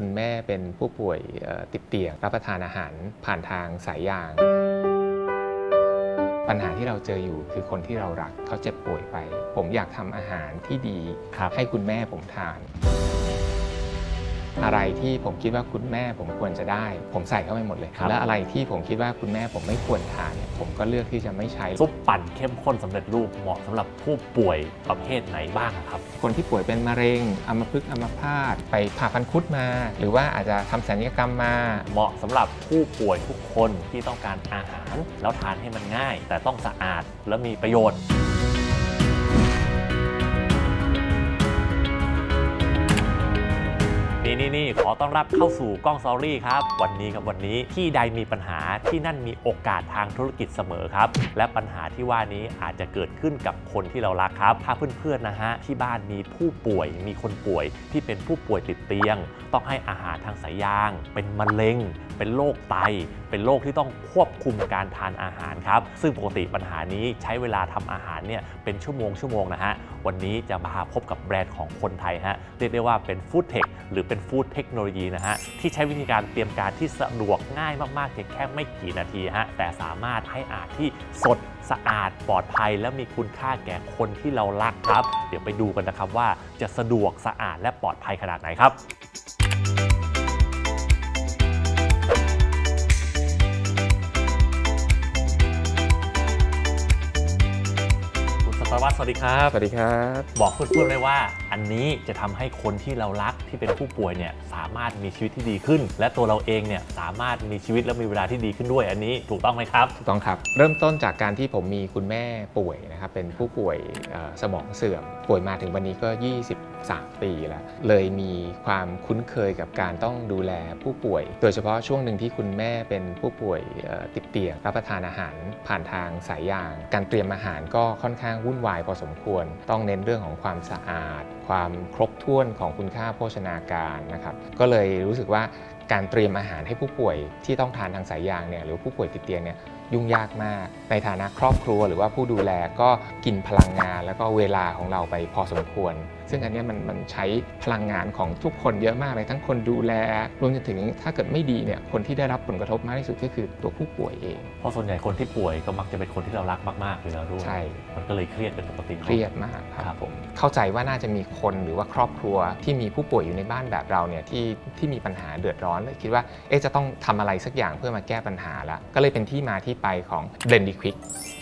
คุณแม่เป็นผู้ป่วยเอ่อติดเตียง รับประทานอาหารผ่านทางสายยาง ปัญหาที่เราเจออยู่คือคนที่เรารักเขาเจ็บป่วยไป ผมอยากทำอาหารที่ดีครับให้คุณแม่ผมทาน อะไรที่ผมคิดว่าคุณแม่ผมควรจะได้ ผมใส่เข้าไปหมดเลยครับและอะไรที่ผมคิดว่าคุณแม่ผมไม่ควรทานเนี่ยผมก็เลือกที่จะไม่ใช้ซุปปั่นเข้มข้นสำเร็จรูปเหมาะสำหรับผู้ป่วยประเภทไหนบ้างครับ คนที่ป่วยเป็นมะเร็งอัมพฤกษ์อัมพาตไปผ่าฟันคุดมา หรือว่าอาจจะทำศัลยกรรมมา เหมาะสำหรับผู้ป่วยทุกคนที่ต้องการอาหาร แล้วทานให้มันง่าย แต่ต้องสะอาดและมีประโยชน์ นี่นี่ขอต้อนรับเข้าสู่กล้องซอรี่ครับ วันนี้กับวันนี้ที่ใดมีปัญหาที่นั่นมีโอกาสทางธุรกิจเสมอครับ และปัญหาที่ว่านี้อาจจะเกิดขึ้นกับคนที่เรารักครับ ถ้าเพื่อนๆนะฮะที่บ้านมีผู้ป่วยมีคนป่วยที่เป็นผู้ป่วยติดเตียง ต้องให้อาหารทางสายยาง เป็นมะเร็ง เป็นโรคไต เป็นโรคที่ต้องควบคุมการทานอาหารครับ ซึ่งปกติปัญหานี้ใช้เวลาทำอาหารเนี่ยเป็นชั่วโมงชั่วโมงนะฮะวันนี้จะมาพบกับแบรนด์ของคนไทยฮะเรียกได้ว่าเป็นฟู้ดเทคหรือเป็นฟู้ดเทคโนโลยีนะฮะที่ใช้วิธีการเตรียมการที่สะดวกง่ายมากๆเพียงแค่ไม่กี่นาทีฮะแต่สามารถให้อาหารที่สดสะอาดปลอดภัย และมีคุณค่าแก่คนที่เรารักครับ เดี๋ยวไปดูกันนะครับว่าจะสะดวกสะอาดและปลอดภัยขนาดไหนครับคุณสตาร์วัตสวัสดีครับ สวัสดีครับ บอกเพื่อนๆเลยว่าอันนี้จะทำให้คนที่เรารักที่เป็นผู้ป่วยเนี่ยสามารถมีชีวิตที่ดีขึ้น และตัวเราเองเนี่ยสามารถมีชีวิตและมีเวลาที่ดีขึ้นด้วย อันนี้ถูกต้องไหมครับถูกต้องครับ เริ่มต้นจากการที่ผมมีคุณแม่ป่วยนะครับเป็นผู้ป่วยสมองเสื่อม ป่วยมาถึงวันนี้ก็ 23 ปีแล้ว เลยมีความคุ้นเคยกับการต้องดูแลผู้ป่วย โดยเฉพาะช่วงหนึ่งที่คุณแม่เป็นผู้ป่วยติดเตียงรับประทานอาหารผ่านทางสายยาง การเตรียมอาหารก็ค่อนข้างวุ่นวายพอสมควร ต้องเน้นเรื่องของความสะอาดความครบถ้วนของคุณค่าโภชนาการนะครับ ก็เลยรู้สึกว่าการเตรียมอาหารให้ผู้ป่วยที่ต้องทานทางสายยางเนี่ยหรือผู้ป่วยติดเตียงเนี่ย ยุ่งยากมาก ในฐานะครอบครัวหรือว่าผู้ดูแลก็กินพลังงาน แล้วก็เวลาของเราไปพอสมควร ซึ่งอันเนี้ยมันมันใช้พลังงานของทุกคนเยอะมากเลยทั้งคนดูแลรวมจนถึงถ้าเกิดไม่ดีเนี่ยคนที่ได้รับผลกระทบมากที่สุดก็คือตัวผู้ป่วยเอง เพราะส่วนใหญ่คนที่ป่วยก็มักจะเป็นคนที่เรารักมากๆอยู่แล้วด้วยใช่มันก็เลยเครียดเป็นปกติเครียดมากคครัรับบผมเข้าใจว่าน่าจะมีคนหรือว่าครอบครัวที่มีผู้ป่วยอยู่ในบ้านแบบเราเนี่ยที่ที่มีปัญหาเดือดร้อนเลยคิดว่าเอ๊ะจะต้องทำอะไรสักอย่างเพื่อมาแก้ปัญหาละก็เลยเป็นที่มาที่ไปของ b l e n d i Quick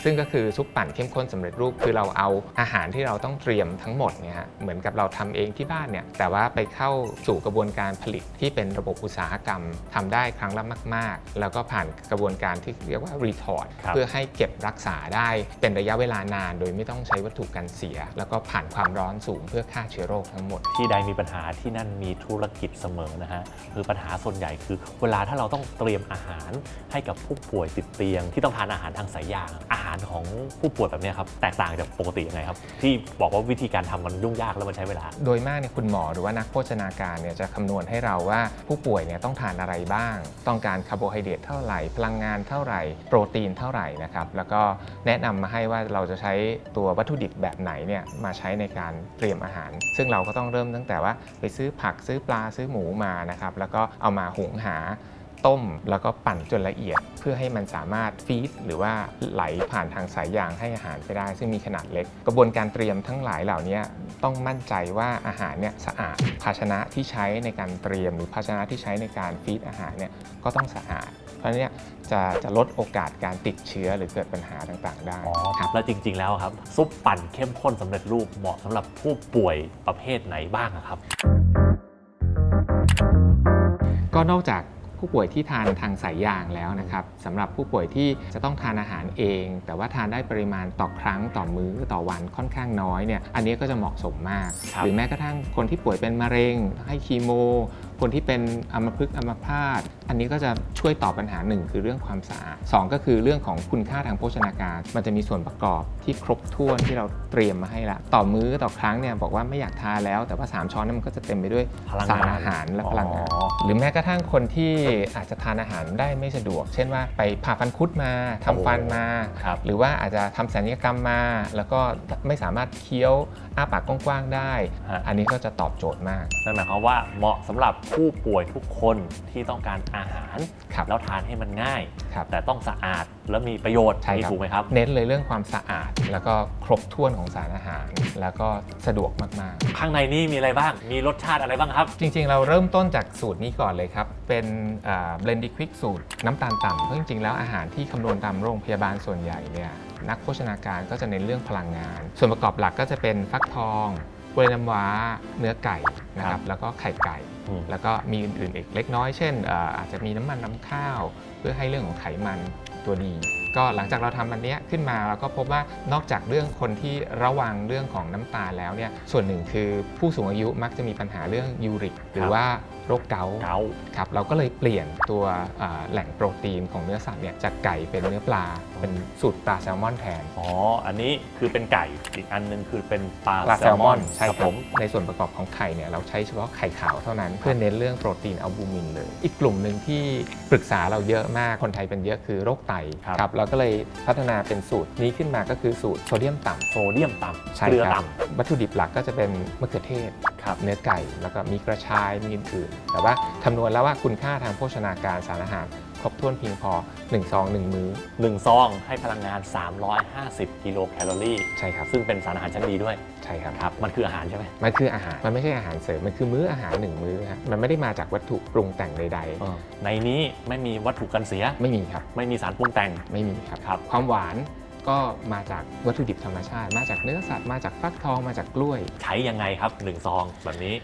ซึ่งก็คือซุปปั่นเข้มข้นสำเร็จรูป คือเราเอาอาหารที่เราต้องเตรียมทั้งหมดเนี่ยฮะเหมือนกับเราทำเองที่บ้านเนี่ยแต่ว่าไปเข้าสู่กระบวนการผลิตที่เป็นระบบอุตสาหกรรมทำได้ครั้งละมาก ๆ แล้วก็ผ่านกระบวนการที่เรียกว่า retort ครับเพื่อให้เก็บรักษาได้เป็นระยะเวลานาน โดยไม่ต้องใช้วัตถุกันเสีย แล้วก็ผ่านความร้อนสูงเพื่อฆ่าเชื้อโรคทั้งหมด ที่ใดมีปัญหาที่นั่นมีธุรกิจเสมอนะฮะคือปัญหาส่วนใหญ่คือ เวลาถ้าเราต้องเตรียมอาหารให้กับผู้ป่วยติดเตียง ที่ต้องทานอาหารทางสายยางอาหารของผู้ป่วยแบบนี้ครับแตกต่างจากปกติยังไงครับ ที่บอกว่าวิธีการทำมันยุ่งยากแล้วมันใช้เวลา โดยมากเนี่ยคุณหมอหรือว่านักโภชนาการเนี่ยจะคำนวณให้เราว่าผู้ป่วยเนี่ยต้องทานอะไรบ้าง ต้องการคาร์โบไฮเดรตเท่าไหร่ พลังงานเท่าไหร่ โปรตีนเท่าไหร่นะครับแล้วก็แนะนำมาให้ว่าเราจะใช้ตัววัตถุดิบแบบไหนเนี่ยมาใช้ในการเตรียมอาหาร ซึ่งเราก็ต้องเริ่มตั้งแต่ว่าไปซื้อผักซื้อปลาซื้อหมูมานะครับแล้วก็เอามาหุงหา ต้มแล้วก็ปั่นจนละเอียด เพื่อให้มันสามารถฟีดหรือว่าไหลผ่านทางสายยางให้อาหารไปได้ ซึ่งมีขนาดเล็ก กระบวนการเตรียมทั้งหลายเหล่านี้ต้องมั่นใจว่าอาหารเนี่ยสะอาด ภาชนะที่ใช้ในการเตรียม หรือภาชนะที่ใช้ในการฟีดอาหารเนี่ยก็ต้องสะอาด เพราะฉะนั้นเนี่ยจะจะลดโอกาสการติดเชื้อหรือเกิดปัญหาต่างๆ ได้อ๋อครับแล้วจริง ๆ แล้วครับ ซุปปั่นเข้มข้นสำเร็จรูปเหมาะสำหรับผู้ป่วยประเภทไหนบ้างอะครับ ก็นอกจาก ผู้ป่วยที่ทานทางสายยางแล้วนะครับสำหรับผู้ป่วยที่จะต้องทานอาหารเอง แต่ว่าทานได้ปริมาณต่อครั้งต่อมื้อต่อวันค่อนข้างน้อยเนี่ยอันนี้ก็จะเหมาะสมมากครับหรือแม้กระทั่งคนที่ป่วยเป็นมะเร็ง ให้คีโม คนที่เป็นอัมพฤกษ์อัมพาตอันนี้ก็จะช่วยตอบปัญหาหนึ่งคือเรื่องความสะอาดสองก็คือเรื่องของคุณค่าทางโภชนาการ มันจะมีส่วนประกอบที่ครบถ้วนที่เราเตรียมมาให้ละต่อมื้อต่อครั้งเนี่ยบอกว่าไม่อยากทานแล้วแต่ว่าสามช้อนนั้นมันก็จะเต็มไปด้วยพลังสารงานอาหารและพลังงานอ๋อหรือแม้กระทั่งคนที่อาจจะทานอาหารได้ไม่สะดวก เช่นว่าไปผ่าฟันคุดมาทำฟันมาครับหรือว่าอาจจะทำศัลยกรรมมา แล้วก็ไม่สามารถเคี้ยวอ้าปากกว้างๆได้ฮะอันนี้ก็จะตอบโจทย์มากนั่นหมายความว่าเหมาะสำหรับผู้ป่วยทุกคนที่ต้องการอาหาร ครับแล้วทานให้มันง่าย ครับ แต่ต้องสะอาดและมีประโยชน์ใช่นี่ครับ ถูกไหมครับ เน้นเลยเรื่องความสะอาด แล้วก็ครบถ้วนของสารอาหาร แล้วก็สะดวกมาก ข้างในนี่มีอะไรบ้าง มีรสชาติอะไรบ้างครับ ๆ จริงๆ เราเริ่มต้นจากสูตรนี้ก่อนเลยครับ เป็นเบลนดิควิกสูตรน้ำตาลต่ำเพราะจริงๆ แล้วอาหารที่คำนวณตามโรงพยาบาลส่วนใหญ่เนี่ยนักโภชนาการก็จะเน้นเรื่องพลังงาน ส่วนประกอบหลักก็จะเป็นฟักทอง กล้วยน้ำว้าเนื้อไก่นะคครัรับบแล้วก็ไข่ไก่ อืม แล้วก็มีอื่นๆอีกเล็กน้อยเช่นเอ่ออาจจะมีน้ำมันน้ำข้าว เพื่อให้เรื่องของไขมันตัวดี ก็หลังจากเราทำอันเนี้ยขึ้นมาเราก็พบว่านอกจากเรื่องคนที่ระวังเรื่องของน้ำตาลแล้วเนี่ยส่วนหนึ่งคือผู้สูงอายุมักจะมีปัญหาเรื่องยูริก หรือว่า โรคเกาต์เกาครับเราก็เลยเปลี่ยนตัวอ่าแหล่งโปรตีนของเนื้อสัตว์เนี่ยจากไก่เป็นเนื้อปลา เป็นสูตรปลาแซลมอนแทนอ๋อ อันนี้คือเป็นไก่ อีกอันหนึงคือเป็นปลาปลาแซลมอนใช่คครัรับบผผมมในส่วนประกอบของไข่เนี่ยเราใช้เฉพาะไข่ขาวเท่านั้นเพื่อเน้นเรื่องโปรตีนอัลบูมินเลย อีกกลุ่มหนึ่งที่ปรึกษาเราเยอะมากคนไทยเป็นเยอะคือโรคไตครับเราก็เลยพัฒนาเป็นสูตรนี้ขึ้นมาก็คือสูตรโซเดียมต่ำโซเดียมต่ำใช่เกลือครับต่วัตถุดิบหลักก็จะเป็นมะเขือเทศำ ครับเนื้อไก่แล้วก็มีกระชายมีอื่นๆแต่ว่าคำนวณแล้วว่าคุณค่าทางโภชนาการสารอาหาร ครบถ้วนเพียงพอ1ซอง1 มื้อหนึ่งซองให้พลังงาน 350 กิโลแคลอรี่ ใช่ครับซึ่งเป็นสารอาหารชั้นดีด้วยใช่ครับ ครับ มันคืออาหารใช่ไหม มันคืออาหาร มันไม่ใช่อาหารเสริม มันคือมื้ออาหารหนึ่งมื้อฮะมันไม่ได้มาจากวัตถุปรุงแต่งใดเออในนี้ไม่มีวัตถุกันเสีย ๆ ไม่มีครับ ไม่มีสารปรุงแต่ง ไม่มีครับ ครับ ความหวาน ก็มาจากวัตถุดิบธรรมชาติ มาจากเนื้อสัตว์มาจากฟักทองมาจากกล้วย ใช้ยังไงครับหนึ่งซองแบบนี้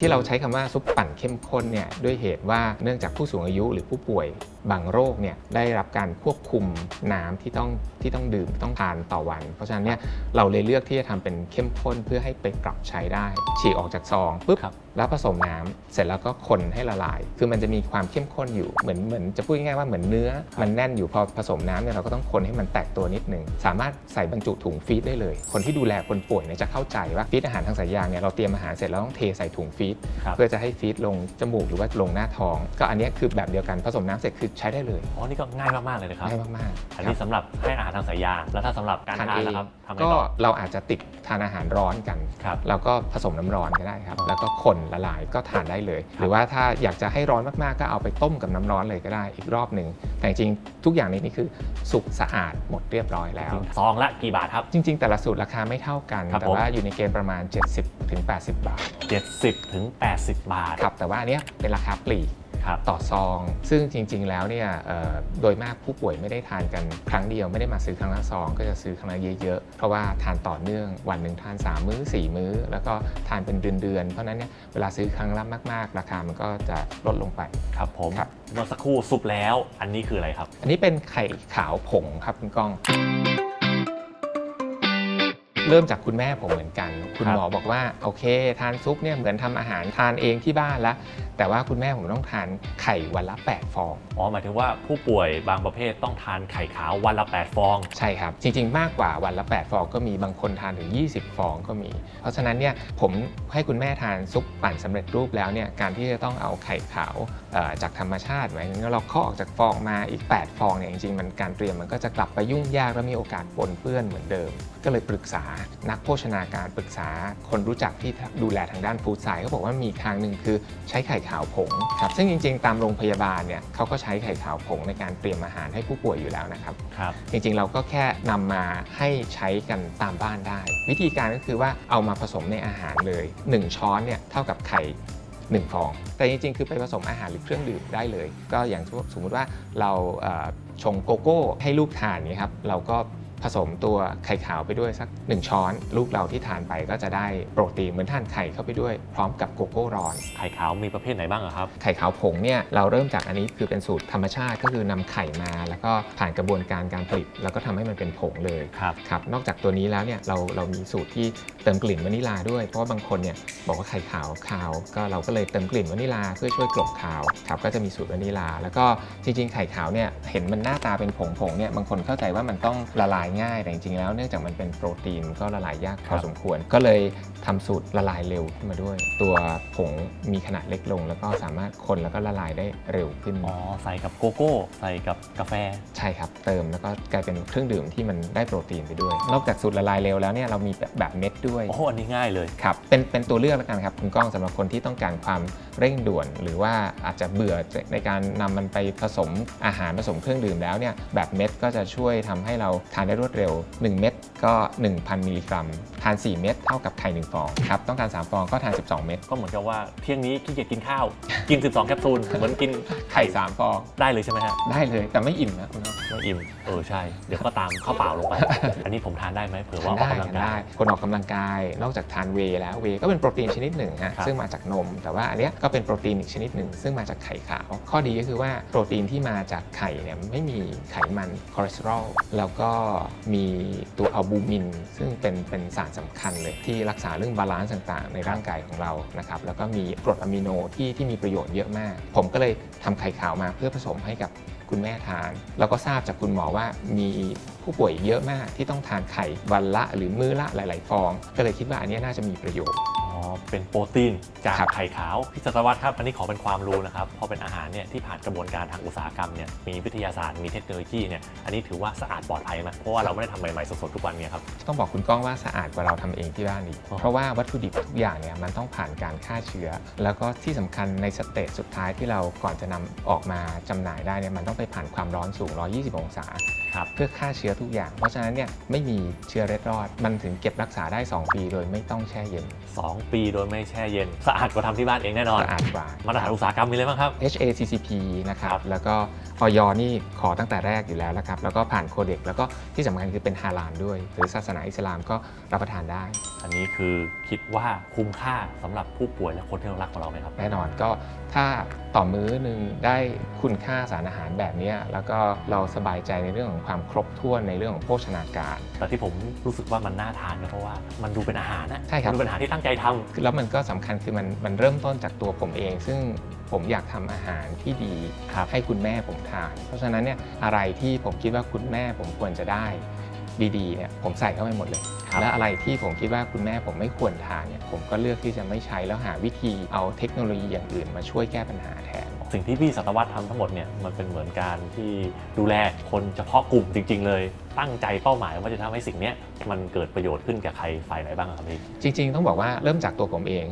ที่เราใช้คำว่าซุปปั่นเข้มข้นเนี่ยด้วยเหตุว่าเนื่องจากผู้สูงอายุหรือผู้ป่วย บางโรคเนี่ยได้รับการควบคุมน้ำที่ต้องที่ต้องดื่มต้องทานต่อวัน เพราะฉะนั้นเนี่ยเราเลยเลือกที่จะทำเป็นเข้มข้นเพื่อให้ไปปรับใช้ได้ ฉีกออกจากซองปุ๊บครับแล้วผสมน้ำเสร็จแล้วก็คนให้ละลาย คือมันจะมีความเข้มข้นอยู่เหมือนเหมือนจะพูดง่ายๆว่าเหมือนเนื้อ มันแน่นอยู่พอผสมน้ำเนี่ยเราก็ต้องคนให้มันแตกตัวนิดนึงสามารถใส่บรรจุถุงฟีดได้เลย คนที่ดูแลคนป่วยเนี่ยจะเข้าใจว่าฟีดอาหารทางสายยางเนี่ยเราเตรียมอาหารเสร็จแล้วต้องเทใส่ถุงฟีดครับเพื่อจะให้ฟีดลงจมูกหรือว่าลงหน้าท้อง ก็อันเนี้ยคือแบบเดียวกันผสมน้ำเสร็จคือใช้ได้เลยอ๋อนี่ก็ง่ายมากๆเลยนะครับ ง่ายมากๆอันนี้ครับ สำหรับให้อาหารทางสายยางแล้วถ้าสำหรับการทานนะครับทำไงก็ต่อเราอาจจะติดทานอาหารร้อนกัน ครับ แล้วก็ผสมน้ำร้อนก็ได้ครับ แล้วก็คนละลายก็ทานได้เลย หรือว่าถ้าอยากจะให้ร้อนมากๆ ก็เอาไปต้มกับน้ำร้อนเลยก็ได้อีกรอบหนึ่ง แต่จริงๆทุกอย่างในนี้คือสุกสะอาดหมดเรียบร้อยแล้ว ซองละกี่บาทครับ จริง ๆ แต่ละสูตรราคาไม่เท่ากัน ครับแต่ผม ว่าอยู่ในเกณฑ์ประมาณ 70-80 บาท70ถึง80 บาท ครับแต่ว่าอันเนี้ยเป็นราคาปลีกครับ ต่อซอง ซึ่งจริง ๆ แล้วเนี่ยเอ่อโดยมากผู้ป่วยไม่ได้ทานกันครั้งเดียวไม่ได้มาซื้อครั้งละซอง ก็จะซื้อครั้งละเยอะๆเพราะว่าทานต่อเนื่องวันหนึ่งทาน 3 มื้อ 4 มื้อ แล้วก็ทานเป็นเดือนๆเพราะฉะนั้นเนี่ยเวลาซื้อครั้งละมาก ๆ ราคามันก็จะลดลงไปครับผมครับเมื่อสักครู่ซุปแล้ว อันนี้คืออะไรครับ อันนี้เป็นไข่ขาวผงครับคุณก้อง เริ่มจากคุณแม่ผมเหมือนกัน คุณครับหมอบอกว่าโอเค ทานซุปเนี่ยเหมือนทำอาหารทานเองที่บ้านแล้วแต่ว่าคุณแม่ผมต้องทานไข่วันละ 8 ฟอง อ๋อ หมายถึงว่าผู้ป่วยบางประเภทต้องทานไข่ขาววันละ 8 ฟอง ใช่ครับ จริง ๆ มากกว่าวันละ 8 ฟองก็มีบางคนทานถึง 20 ฟองก็มี เพราะฉะนั้นเนี่ยผมให้คุณแม่ทานซุปปั่นสำเร็จรูปแล้วเนี่ยการที่จะต้องเอาไข่ขาวเอ่อจากธรรมชาติหมายถึงว่าเราเคาะออกจากฟองมาอีก 8 ฟองเนี่ยจริงๆมันการเตรียมมันก็จะกลับไปยุ่งยากและมีโอกาสปนเปื้อนเหมือนเดิม ก็เลยปรึกษานักโภชนาการปรึกษาคนรู้จักที่ดูแลทางด้านฟู้ดไซด์เขาบอกว่ามีทางหนึ่งคือใช้ไข่ขาวผงครับซึ่งจริง ๆ ตามโรงพยาบาลเนี่ยเขาก็ใช้ไข่ขาวผงในการเตรียมอาหารให้ผู้ป่วยอยู่แล้วนะครับครับ จริงๆเราก็แค่นำมาให้ใช้กันตามบ้านได้ วิธีการก็คือว่าเอามาผสมในอาหารเลย 1 ช้อนเนี่ยเท่ากับไข่1ฟอง แต่จริงๆ คือไปผสมอาหารหรือเครื่องดื่มได้เลย ก็อย่างสมมติว่าเราเอ่อชงโกโก้ให้ลูกทานเนี่ยครับ เราก็ ผสมตัวไข่ขาวไปด้วยสัก 1 ช้อน ลูกเราที่ทานไปก็จะได้โปรตีนเหมือนทานไข่เข้าไปด้วยพร้อมกับโกโก้ร้อน ไข่ขาวมีประเภทไหนบ้างอะครับ ไข่ขาวผงเนี่ยเราเริ่มจากอันนี้คือเป็นสูตรธรรมชาติก็คือนำไข่มา แล้วก็ผ่านกระบวนการการผลิต แล้วก็ทำให้มันเป็นผงเลยครับครับนอกจากตัวนี้แล้วเนี่ยเราเรามีสูตรที่เติมกลิ่นวานิลาด้วย เพราะว่าบางคนเนี่ยบอกว่าไข่ขาวคาว ก็เราก็เลยเติมกลิ่นวานิลาเพื่อช่วยกลบคาวครับก็จะมีสูตรวานิลา แล้วก็จริงๆ ไข่ขาวเนี่ยเห็นมันหน้าตาเป็นผงผงๆเนี่ยบางคนเข้าใจว่ามันต้องละลายง่าย แต่จริงๆแล้วเนื่องจากมันเป็นโปรตีนก็ละลายยากพอสมควร ก็เลยทำสูตรละลายเร็วขึ้นมาด้วย ตัวผงมีขนาดเล็กลง แล้วก็สามารถคนแล้วก็ละลายได้เร็วขึ้นอ๋อใส่กับโกโก้ ใส่กับกาแฟ ใช่ครับ เติมแล้วก็กลายเป็นเครื่องดื่มที่มันได้โปรตีนไปด้วย นอกจากสูตรละลายเร็วแล้วเนี่ยเรามีแบบแบบเม็ดด้วยโอ้โหอันนี้ง่ายเลยครับเป็นเป็นตัวเลือกแล้วกันครับคุณก้องสำหรับคนที่ต้องการความเร่งด่วน หรือว่าอาจจะเบื่อในการนำมันไปผสมอาหารผสมเครื่องดื่มแล้วเนี่ยแบบเม็ดก็จะช่วยทำให้เราทานได้รวดเร็ว 1 เม็ดก็ 1,000 มิลลิกรัม ทาน 4 เม็ดเท่ากับไข่ 1 ฟองครับ ต้องการ 3 ฟองก็ทาน 12 เม็ด ก็เหมือนกับว่าเที่ยงนี้ขี้เกียจกินข้าว กิน 12 แคปซูล เหมือนกินไข่ 3 ฟอง ได้เลยใช่ไหมฮะ ได้เลย แต่ไม่อิ่มนะคุณก้องไม่อิ่ม เออ ใช่ เดี๋ยวก็ตามข้าวเปล่าลงไป อันนี้ผมทานได้ไหมเผื่อว่าออกได้กำลังกาได้ยคนออกกำลังกาย นอกจากทานเวย์แล้วเวย์ก็เป็นโปรตีนชนิดหนึ่งฮะครับซึ่งมาจากนม แต่ว่าอันเนี้ยก็เป็นโปรตีนอีกชนิดหนึ่งซึ่งมาจากไข่ขาว ข้อดีก็คือว่าโปรตีนที่มาจากไข่เนี่ยไม่มีไขมันคอเลสเตอรอลแล้วก็มีตัวอัลบูมิน ซึ่งเป็นเป็นสารสำคัญเลยที่รักษาเรื่องบาลานซ์ต่างๆ ในร่างกายของเรานะครับแล้วก็มีกรดอะมิโนที่ที่มีประโยชน์เยอะมาก ผมก็เลยทำไข่ขาวมาเพื่อผสมให้กับคุณแม่ทาน แล้วก็ทราบจากคุณหมอว่ามีผู้ป่วยเยอะมากที่ต้องทานไข่วันละหรือมื้อละหลาย ๆ ฟอง ก็เลยคิดว่าอันเนี้ยน่าจะมีประโยชน์อ๋อ เป็นโปรตีนจากครับไข่ขาวพี่สัตวัตรครับอันนี้ขอเป็นความรู้นะครับเพราะเป็นอาหารเนี่ยที่ผ่านกระบวนการทางอุตสาหกรรมเนี่ยมีวิทยาศาสตร์มีเทคโนโลยีเนี่ยอันนี้ถือว่าสะอาดปลอดภัยไหมเพราะว่าเราไม่ได้ทำใหม่ๆสดๆทุกวันเนี่ยครับต้องบอกคุณก้องว่าสะอาดกว่าเราทำเองที่บ้านอีกอ๋อเพราะว่าวัตถุดิบทุกอย่างเนี่ยมันต้องผ่านการฆ่าเชื้อ แล้วก็ที่สำคัญในสเตจสุดท้ายที่เราก่อนจะนำออกมาจำหน่ายได้เนี่ยมันต้องไปผ่านความร้อนสูง 120 องศาครับเพื่อฆ่าเชื้อทุกอย่าง เพราะฉะนั้นเนี่ยไม่มีเชื้อเร็ดรอด มันถึงเก็บรักษาได้ 2 ปีโดยไม่ต้องแช่เย็น 2ปีโดยไม่แช่เย็น สะอาดกว่าทำที่บ้านเองแน่นอนสะอาดกว่า มาตรฐานอุตสาหกรรมมีอะไรบ้างครับ HACCP นะครัครับบแล้วก็ออยนี่ขอตั้งแต่แรกอยู่แล้วนะครับ แล้วก็ผ่านโคเด็ก แล้วก็ที่สำคัญคือเป็นฮาลาลด้วย หรือศาสนาอิสลามก็รับประทานได้ อันนี้คือคิดว่าคุ้มค่าสำหรับผู้ป่วยและคนที่เรารักของเราไหมครับ แน่นอนก็ถ้าต่อมื้อหนึ่งได้คุณค่าสารอาหารแบบเนี้ยแล้วก็เราสบายใจในเรื่องของความครบถ้วนในเรื่องของโภชนาการ แต่ที่ผมรู้สึกว่ามันน่าทานก็เพราะว่ามันดูเป็นอาหารนะใช่ครับ มันดูเป็นอาหารที่ตั้งใจทำแล้วมันก็สำคัญคือมันมันเริ่มต้นจากตัวผมเอง ซึ่งผมอยากทำอาหารที่ดีครับให้คุณแม่ผมทาน เพราะฉะนั้นเนี่ยอะไรที่ผมคิดว่าคุณแม่ผมควรจะได้ดีๆเนี่ยผมใส่เข้าไปหมดเลยครับและอะไรที่ผมคิดว่าคุณแม่ผมไม่ควรทานเนี่ยผมก็เลือกที่จะไม่ใช้แล้วหาวิธีเอาเทคโนโลยีอย่างอื่นมาช่วยแก้ปัญหาแทน สิ่งที่พี่สัตวัตทำทั้งหมดเนี่ยมันเป็นเหมือนการที่ดูแลคนเฉพาะกลุ่มจริง ๆ เลย ตั้งใจเป้าหมายว่าจะทำให้สิ่งนี้มันเกิดประโยชน์ขึ้นกับใครฝ่ายไหนบ้างครับพี่จริง ๆ ต้องบอกว่าเริ่มจากตัวผมเอง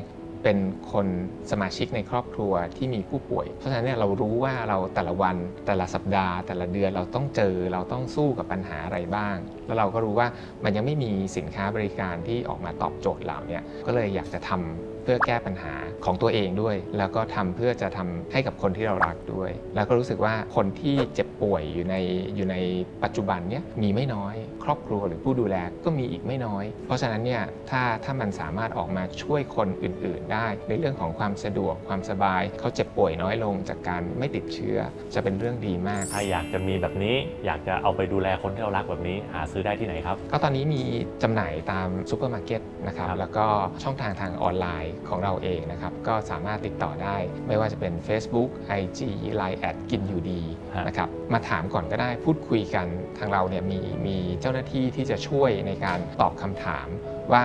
เป็นคนสมาชิกในครอบครัวที่มีผู้ป่วย เพราะฉะนั้นเนี่ยเรารู้ว่าเราแต่ละวันแต่ละสัปดาห์ แต่ละเดือนเราต้องเจอเราต้องสู้กับปัญหาอะไรบ้าง แล้วเราก็รู้ว่ามันยังไม่มีสินค้าบริการที่ออกมาตอบโจทย์เราเนี่ยก็เลยอยากจะทำเพื่อแก้ปัญหาของตัวเองด้วย แล้วก็ทำเพื่อจะทำให้กับคนที่เรารักด้วย แล้วก็รู้สึกว่าคนที่เจ็บป่วยอยู่ในอยู่ในปัจจุบันเนี่ยมีไม่น้อย ครอบครัวหรือผู้ดูแลก็มีอีกไม่น้อย เพราะฉะนั้นเนี่ยถ้าถ้ามันสามารถออกมาช่วยคนอื่น ๆ ได้ ในเรื่องของความสะดวกความสบาย เขาเจ็บป่วยน้อยลงจากการไม่ติดเชื้อ จะเป็นเรื่องดีมากถ้าอยากจะมีแบบนี้อยากจะเอาไปดูแลคนที่เรารักแบบนี้ หาซื้อได้ที่ไหนครับ ก็ตอนนี้มีจำหน่ายตามซูเปอร์มาร์เก็ตนะครับครับแล้วก็ช่องทางทางออนไลน์ของเราเองนะครับ ก็สามารถติดต่อได้ ไม่ว่าจะเป็น Facebook IG Line แอดกินอยู่ดีฮะนะครับมาถามก่อนก็ได้พูดคุยกันทางเราเนี่ยมีมีเจ้าหน้าที่ที่จะช่วยในการตอบคำถามว่า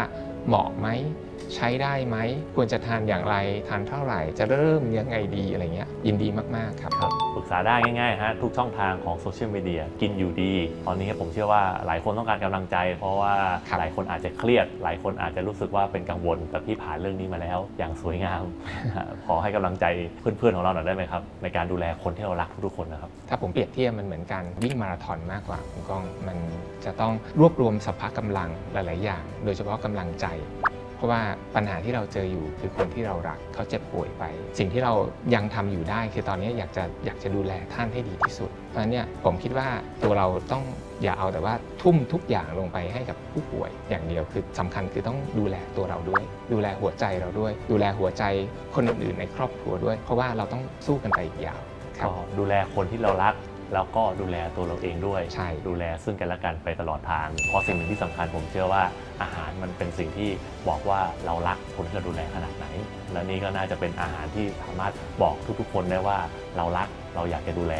เหมาะไหม ใช้ได้ไหม ควรจะทานอย่างไรทานเท่าไหร่ จะเริ่มยังไงดีอะไรเงี้ยยินดีมาก ๆ ครับครับปรึกษาได้ง่ายๆฮะทุกช่องทางของโซเชียลมีเดียกินอยู่ดี ตอนนี้ผมเชื่อว่าหลายคนต้องการกำลังใจ เพราะว่าครับหลายคนอาจจะเครียด หลายคนอาจจะรู้สึกว่าเป็นกังวลแต่พี่ผ่านเรื่องนี้มาแล้ว อย่างสวยงาม ขอให้กำลังใจเพื่อนๆของเราหน่อยได้ไหมครับในการดูแลคนที่เรารักทุกๆคนนะครับถ้าผมเปรียบเทียบมันเหมือนการวิ่งมาราธอนมากกว่าคุณก้องมันจะต้องรวบรวมสภากำลังหลาย ๆ อย่าง โดยเฉพาะกำลังใจเพราะ ว่าปัญหาที่เราเจออยู่คือคนที่เรารักเขาเจ็บป่วยไป สิ่งที่เรายังทำอยู่ได้ คือตอนนี้อยากจะอยากจะดูแลท่านให้ดีที่สุดเพราะฉะนั้นเนี่ยผมคิดว่าตัวเราต้องอย่าเอาแต่ว่าทุ่มทุกอย่างลงไปให้กับผู้ป่วย อย่างเดียวคือสำคัญคือต้องดูแลตัวเราด้วย ดูแลหัวใจเราด้วย ดูแลหัวใจคนอื่นๆในครอบครัวด้วย เพราะว่าเราต้องสู้กันไปอีกยาวครับดูแลคนที่เรารัก แล้วก็ดูแลตัวเราเองด้วย ใช่ ดูแลซึ่งกันและกันไปตลอดทาง เพราะสิ่งหนึ่งที่สำคัญผมเชื่อว่าอาหารมันเป็นสิ่งที่บอกว่าเรารักคนที่เราดูแลขนาดไหน และนี่ก็น่าจะเป็นอาหารที่สามารถบอกทุกๆ คนได้ว่าเรารักเราอยากจะดูแล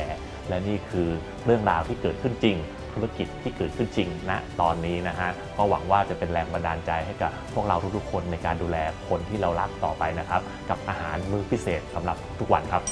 และนี่คือเรื่องราวที่เกิดขึ้นจริง ธุรกิจที่เกิดขึ้นจริงณตอนนี้นะฮะก็หวังว่าจะเป็นแรงบันดาลใจให้กับพวกเราทุกๆ คนในการดูแลคนที่เรารักต่อไปนะครับ กับอาหารมื้อพิเศษสำหรับทุกวันครับ